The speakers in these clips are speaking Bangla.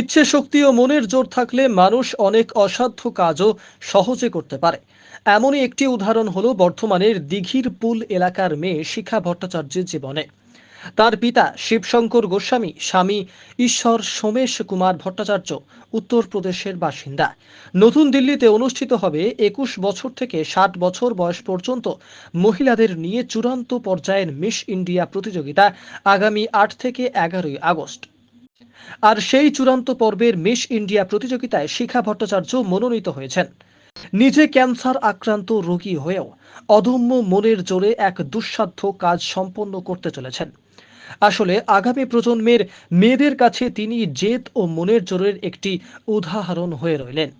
ইচ্ছে শক্তি ও মনের জোর থাকলে মানুষ অনেক অসাধ্য কাজও সহজে করতে পারে। এমনই একটি উদাহরণ হলো বর্ধমানের দিঘির পুল এলাকার মেয়ে শিখা ভট্টাচার্যের জীবনে। তার পিতা শিবশঙ্কর গোস্বামী, স্বামী ঈশ্বর সোমেশ কুমার ভট্টাচার্য, উত্তরপ্রদেশের বাসিন্দা। নতুন দিল্লিতে অনুষ্ঠিত হবে একুশ বছর থেকে ষাট বছর বয়স পর্যন্ত মহিলাদের নিয়ে চূড়ান্ত পর্যায়ের মিস ইন্ডিয়া প্রতিযোগিতা আগামী আট থেকে এগারোই আগস্ট। আর সেই চূড়ান্ত পর্বের মিস ইন্ডিয়া প্রতিযোগিতায় শিখা ভট্টাচার্য মনোনীত হয়েছেন। নিজে ক্যান্সার আক্রান্ত রোগী হয়েও অদম্য মনের জোরে এক দুঃসাধ্য কাজ সম্পন্ন করতে চলেছেন। আসলে আগামী প্রজন্মের মেয়েদের কাছে তিনি জেদ ও মনের জোরের একটি উদাহরণ হয়ে রইলেন।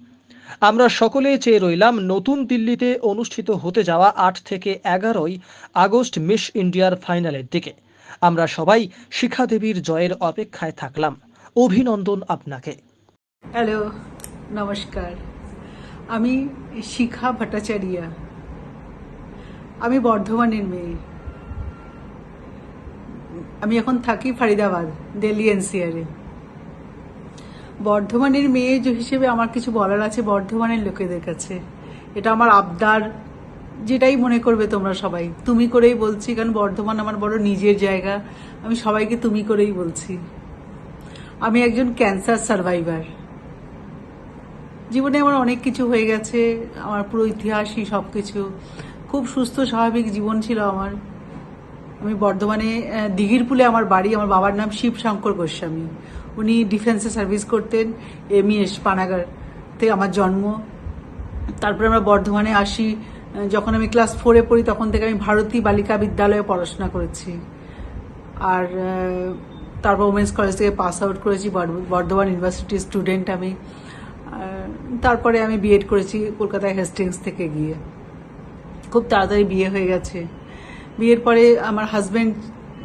আমরা সকলেই চেয়ে রইলাম নতুন দিল্লিতে অনুষ্ঠিত হতে যাওয়া আট থেকে এগারোই আগস্ট মিস ইন্ডিয়ার ফাইনালের দিকে। আমরা সবাই শিখা দেবীর জয়ের অপেক্ষায় থাকলাম। অভিনন্দন আপনাকে। হ্যালো, নমস্কার। আমি শিখা ভট্টাচার্যা। আমি বর্ধমানের মেয়ে। আমি এখন থাকি ফরিদাবাদ, দিল্লি এনসিআরে। বর্ধমানের মেয়ে যে হিসেবে আমার কিছু বলার আছে বর্ধমানের লোকেদের কাছে। এটা আমার আবদার, যেটাই মনে করবে তোমরা সবাই। তুমি করেই বলছি, কারণ বর্ধমান আমার বড় নিজের জায়গা। আমি সবাইকে তুমি করেই বলছি। আমি একজন ক্যান্সার সার্ভাইভার। জীবনে আমার অনেক কিছু হয়ে গেছে, আমার পুরো ইতিহাসই সব কিছু খুব সুস্থ, স্বাভাবিক জীবন ছিল আমার। আমি বর্ধমানে দিঘিরপুলে আমার বাড়ি, আমার বাবার নাম শিব শঙ্কর গোস্বামী। উনি ডিফেন্সে সার্ভিস করতেন এমইএস পানাগারতে আমার জন্ম। তারপরে আমরা বর্ধমানে আসি যখন আমি ক্লাস ফোরে পড়ি, তখন থেকে আমি ভারতী বালিকা বিদ্যালয়ে পড়াশোনা করেছি। আর তারপর ওমেন্স কলেজ থেকে পাস আউট করেছি বর্ধ- বর্ধমান ইউনিভার্সিটির স্টুডেন্ট আমি। তারপরে আমি বিএড করেছি কলকাতায় হেস্টিংস থেকে গিয়ে। খুব তাড়াতাড়ি বিয়ে হয়ে গেছে। বিয়ের পরে আমার হাজব্যান্ড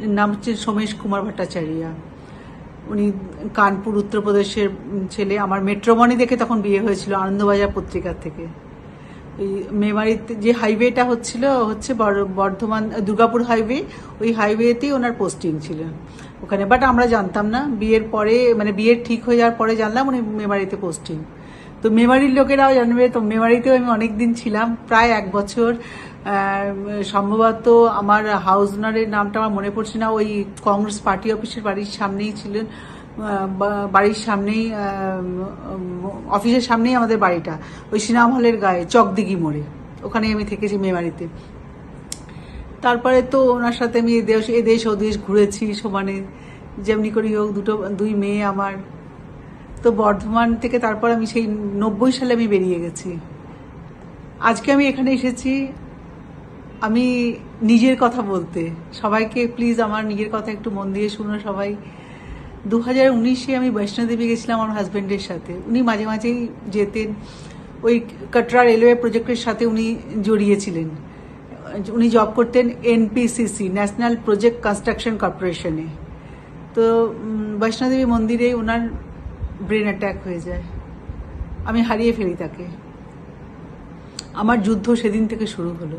নাম হচ্ছে সোমেশ কুমার ভট্টাচার্য। উনি কানপুর, উত্তরপ্রদেশের ছেলে। আমার মেট্রোমনি দেখে তখন বিয়ে হয়েছিল, আনন্দবাজার পত্রিকার থেকে। মেমারিতে যে হাইওয়েটা হচ্ছিল, হচ্ছে বর- বর্ধমান, দুর্গাপুর হাইওয়ে। ওই হাইওয়েতেই ওনার পোস্টিং ছিল ওখানে, বাট আমরা জানতাম না। বিয়ের পরে মানে বিয়ের ঠিক হয়ে যাওয়ার পরে জানলাম উনি মেমারিতে পোস্টিং। তো মেমারির লোকেরাও জানবে, তো মেমারিতেও আমি অনেক দিন ছিলাম। প্রায় এক বছর সম্ভবত আমার হাউস ওনারের নামটা আমার মনে পড়ছে না। ওই কংগ্রেস পার্টি অফিসের বাড়ির সামনেই ছিলেন। বাড়ির সামনেই অফিসের সামনেই আমাদের বাড়িটা। ওই সিনেমা হলের গায়ে চকদিঘি মোড়ে। ওখানে আমি থেকেছি মেমারিতে তারপরে তো ওনার সাথে আমি এদেশ এদেশ ওদেশ ঘুরেছি সমানে। যেমনি করেই হোক, দুটো, দুই মেয়ে আমার। তো বর্ধমান থেকে তারপর আমি সেই নব্বই সালে আমি বেরিয়ে গেছি। আজকে আমি এখানে এসেছি আমি নিজের কথা বলতে। সবাইকে প্লিজ আমার নিজের কথা একটু মন দিয়ে শুনো সবাই। দু হাজার উনিশে আমি বৈষ্ণোদেবী গেছিলাম আমার হাজব্যান্ডের সাথে। উনি মাঝে মাঝেই যেতেন। ওই কাটরা রেলওয়ে প্রজেক্টের সাথে উনি জড়িয়েছিলেন। উনি জব করতেন N P C C national project construction কর্পোরেশনে তো বৈষ্ণোদেবী মন্দিরে ওনার ব্রেন অ্যাটাক হয়ে যায়। আমি হারিয়ে ফেলি তাকে। আমার যুদ্ধ সেদিন থেকে শুরু হলো।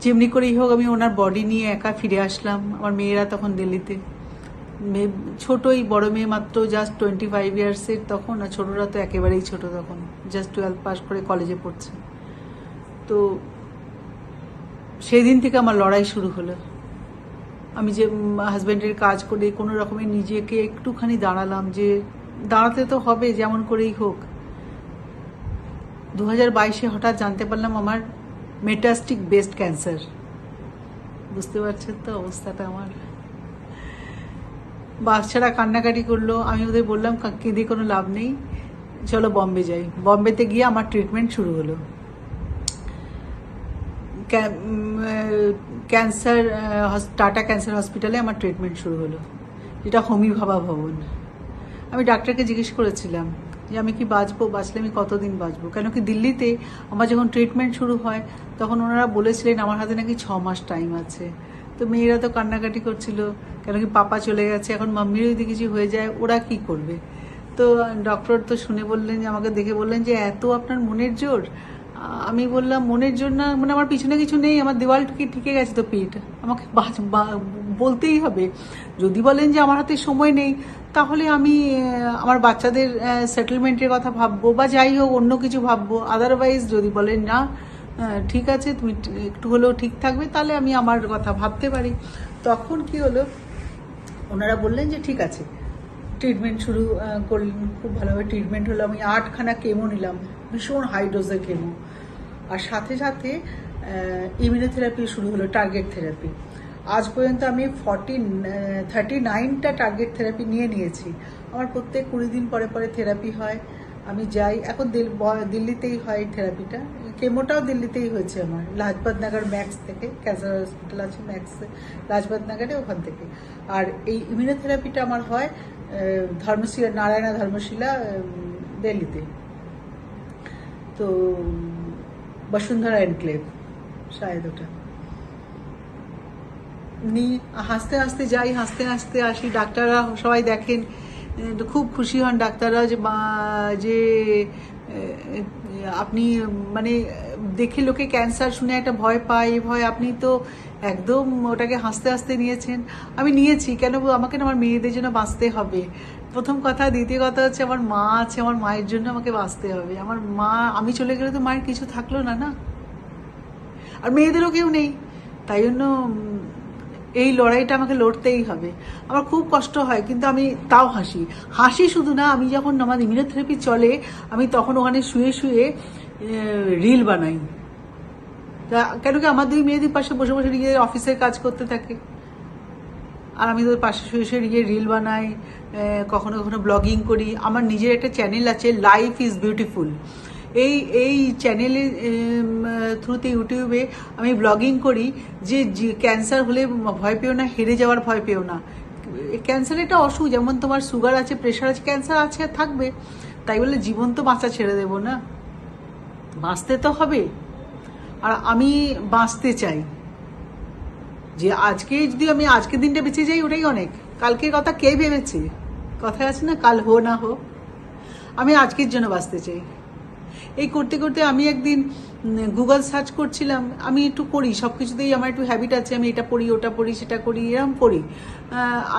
যেমনি করেই হোক আমি ওনার বডি নিয়ে একা ফিরে আসলাম। আমার মেয়েরা তখন দিল্লিতে। ছোটই, বড় মেয়ে মাত্র জাস্ট টোয়েন্টি ফাইভ ইয়ার্সের তখন, আর ছোটরা তো একেবারেই ছোট তখন। জাস্ট টুয়েলভ পাস করে কলেজে পড়ছে। তো সেই দিন থেকে আমার লড়াই শুরু হলো। আমি যে হাজব্যান্ডের কাজ করে কোনো রকমে নিজেকে একটুখানি দাঁড়ালাম যে, দাঁড়াতে তো হবে, যেমন করেই হোক। দু হাজার বাইশে হঠাৎ জানতে পারলাম আমার মেটাস্টিক বেস্ট ক্যান্সার বুঝতে পারছেন তো অবস্থাটা আমার? বাচ্চারা কান্নাকাটি করল, আমি ওদের বললাম, "কা- কেঁদে কোনো লাভ নেই, চলো বম্বে যাই। বম্বেতে গিয়ে আমার ট্রিটমেন্ট শুরু হলো। ক্যান্সার টাটা ক্যান্সার হসপিটালে আমার ট্রিটমেন্ট শুরু হলো। যেটা হোমি ভাবা ভবন। আমি ডাক্তারকে জিজ্ঞেস করেছিলাম যে, আমি কি বাঁচবো? বাঁচলে আমি কতদিন বাঁচবো? কেন কি দিল্লিতে আমার যখন ট্রিটমেন্ট শুরু হয়, তখন ওনারা বলেছিলেন, আমার হাতে নাকি ছ মাস টাইম আছে। তো মেয়েরা তো কান্নাকাটি করছিল, কেন কি পাপা চলে গেছে, এখন মাম্মিরও যদি কিছু হয়ে যায়, ওরা কি করবে? তো ডক্টর তো শুনে বললেন যে, আমাকে দেখে বললেন যে, এত আপনার মনের জোর? আমি বললাম, মনের জোর না মানে আমার পিছনে কিছু নেই, আমার দেওয়াল ঠিকে গেছে তো পেট আমাকে বলতেই হবে। যদি বলেন যে আমার হাতে সময় নেই, তাহলে আমি আমার বাচ্চাদের সেটেলমেন্টের কথা ভাববো, বা যাই হোক, অন্য কিছু ভাববো। আদারওয়াইজ যদি বলেন না ঠিক আছে, তুমি একটু হলেও ঠিক থাকবে, তাহলে আমি আমার কথা ভাবতে পারি। তখন কি হলো, ওনারা বললেন যে, ঠিক আছে ট্রিটমেন্ট শুরু করলেন খুব ভালোভাবে ট্রিটমেন্ট হলো। আমি আটখানা কেমো নিলাম, ভীষণ হাই কেমো আর সাথে সাথে ইমিউনোথেরাপি শুরু হলো টার্গেট থেরাপি আজ পর্যন্ত আমি ফর্টি থার্টি নাইনটা টার্গেট থেরাপি নিয়ে নিয়েছি। আমার প্রত্যেক কুড়ি দিন পরে পরে থেরাপি হয়। আমি যাই। এখন দিল- দিল্লিতেই হয় থেরাপিটা কেমোটাও দিল্লিতেই হয়েছে আমার। লাজপত নগর ম্যাক্স থেকে ক্যান্সার হসপিটাল আছে ম্যাক্সে লাজপত নগরে ওখান থেকে। আর এই ইমিউনোথেরাপিটা আমার হয় ধর্মশিলা নারায়ণা ধর্মশিলা দিল্লিতে। তো, বসুন্ধরা এনক্লেভ শায়দ ওটা। নি হাসতে হাসতে যাই, হাসতে হাসতে আসি, ডাক্তাররা সবাই দেখেন। খুব খুশি হন ডাক্তাররা যে যে আপনি মানে দেখে লোকে ক্যান্সার শুনে একটা ভয় পায়, এই ভয় আপনি তো একদম ওটাকে হাসতে হাসতে নিয়েছেন। আমি নিয়েছি, কেন আমাকে আমার মেয়েদের জন্য বাঁচতে হবে। প্রথম কথা। দ্বিতীয় কথা হচ্ছে আমার মা আছে, আমার মায়ের জন্য আমাকে বাঁচতে হবে। আমার মা, আমি চলে গেলে তো মায়ের কিছু থাকল না না? আর মেয়েদেরও কেউ নেই। তাই জন্য এই লড়াইটা আমাকে লড়তেই হবে। আমার খুব কষ্ট হয়, কিন্তু আমি তাও হাসি। হাসি শুধু না, আমি যখন আমার ইমিউনোথেরাপি চলে, আমি তখন ওখানে শুয়ে শুয়ে রিল বানাই। তা কেন কি আমার দুই মেয়েদের পাশে বসে বসে নিজেদের অফিসের কাজ করতে থাকে? আর আমি তোর পাশে শুয়ে শুয়ে গিয়ে রিল বানাই কখনো কখনো ব্লগিং করি। আমার নিজের একটা চ্যানেল আছে লাইফ ইজ বিউটিফুল এই এই চ্যানেলে থ্রুতে ইউটিউবে আমি ব্লগিং করি যে ক্যান্সার হলে ভয় পেও না, হেরে যাওয়ার ভয় পেও না। ক্যান্সার একটা অসুখ, যেমন তোমার সুগার আছে প্রেশার আছে ক্যান্সার আছে, থাকবে। তাই বলে জীবন তো বাঁচা ছেড়ে দেবো না। বাঁচতে তো হবে। আর আমি বাঁচতে চাই। যে আজকে যদি আমি আজকের দিনটা বেঁচে যাই, ওটাই অনেক। কালকের কথা কে ভেবেছে? কথা আছে না, কাল হো না হো। আমি আজকের জন্য বাঁচতে চাই। এই করতে করতে আমি একদিন গুগল সার্চ করছিলাম, আমি একটু করি সব কিছুতেই আমার একটু হ্যাবিট আছে, আমি এটা পড়ি, ওটা পড়ি, সেটা করি এরকম করি।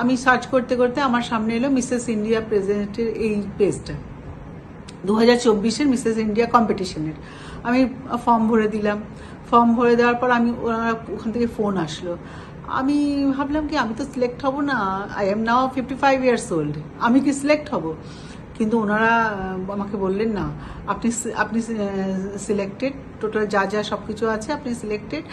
আমি সার্চ করতে করতে আমার সামনে এলো মিসেস ইন্ডিয়া প্রেসিডেন্টের এই পেজটা দু হাজার চব্বিশের মিসেস ইন্ডিয়া কম্পিটিশনের আমি ফর্ম ভরে দিলাম। ফর্ম ভরে দেওয়ার পর আমি ওখান থেকে ফোন আসলো। আমি ভাবলাম কি, আমি তো সিলেক্ট হব না I am now fifty five years old আমি কি সিলেক্ট হব? কিন্তু ওনারা আমাকে বললেন, না, আপনি আপনি সিলেক্টেড টোটাল যা যা সব কিছু আছে, আপনি সিলেক্টেড